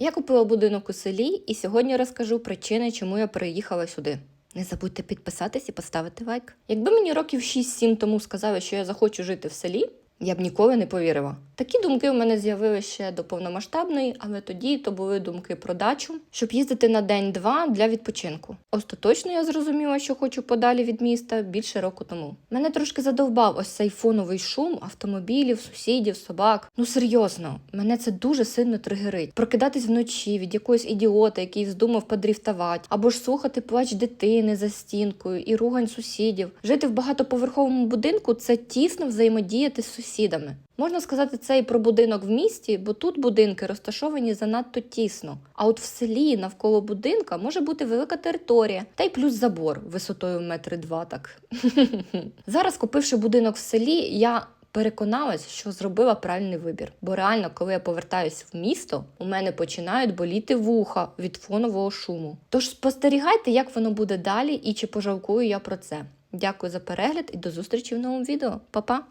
Я купила будинок у селі і сьогодні розкажу причини, чому я переїхала сюди. Не забудьте підписатись і поставити лайк. Якби мені років 6-7 тому сказали, що я захочу жити в селі, я б ніколи не повірила. Такі думки у мене з'явилися ще до повномасштабної, але тоді то були думки про дачу, щоб їздити на день-два для відпочинку. Остаточно я зрозуміла, що хочу подалі від міста більше року тому. Мене трошки задовбав ось цей фоновий шум автомобілів, сусідів, собак. Ну серйозно, мене це дуже сильно тригерить. Прокидатись вночі від якогось ідіота, який вздумав подріфтувати, або ж слухати плач дитини за стінкою і ругань сусідів. Жити в багатоповерховому будинку це тісно взаємодіяти з сусідами. Можна сказати це і про будинок в місті, бо тут будинки розташовані занадто тісно. А от в селі навколо будинка може бути велика територія, та й плюс забор висотою метри два. Так зараз, купивши будинок в селі, я. Переконалась, що зробила правильний вибір, бо реально, коли я повертаюсь в місто, у мене починають боліти вуха від фонового шуму. Тож спостерігайте, як воно буде далі і чи пожалкую я про це. Дякую за перегляд і до зустрічі в новому відео. Па-па!